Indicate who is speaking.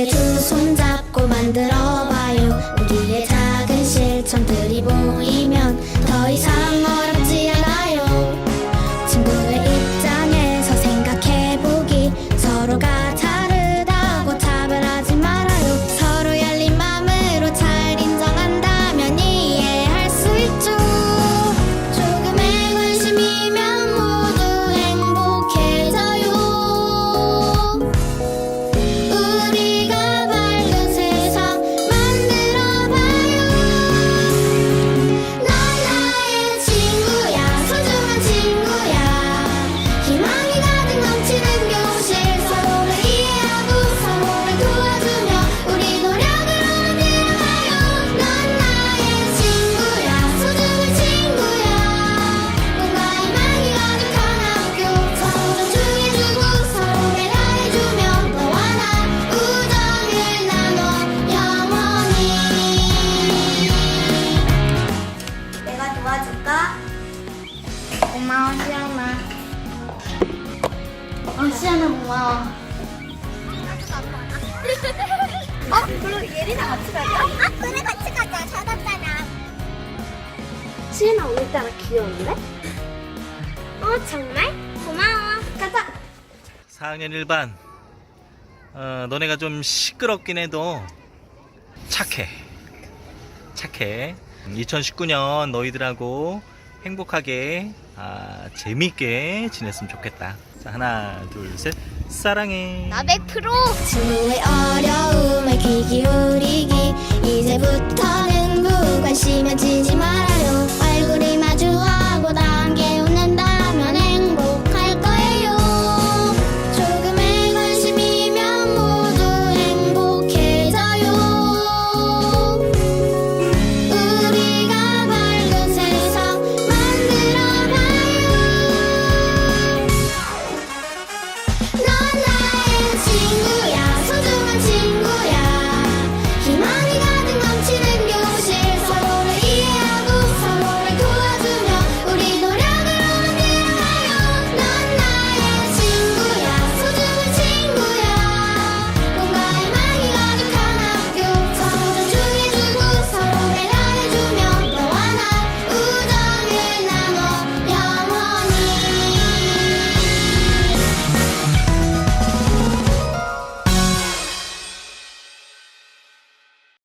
Speaker 1: 이렇게 두 손 잡고 만들어 고마워 시연아 어 시연아 고마워. 어? 그럼 예린아 같이 갈까? 아 그래 같이 가자. 찾았잖아. 시연아 오늘따라 귀여운데? 어 정말? 고마워. 가자.
Speaker 2: 4학년 1반. 어, 너네가 좀 시끄럽긴 해도 착해. 착해. 2019년 너희들하고 행복하게 아, 재밌게 지냈으면 좋겠다. 자 하나 둘 셋. 사랑해.
Speaker 1: 나 100% 친구의 어려움에 귀 기울이기. 무관심해지지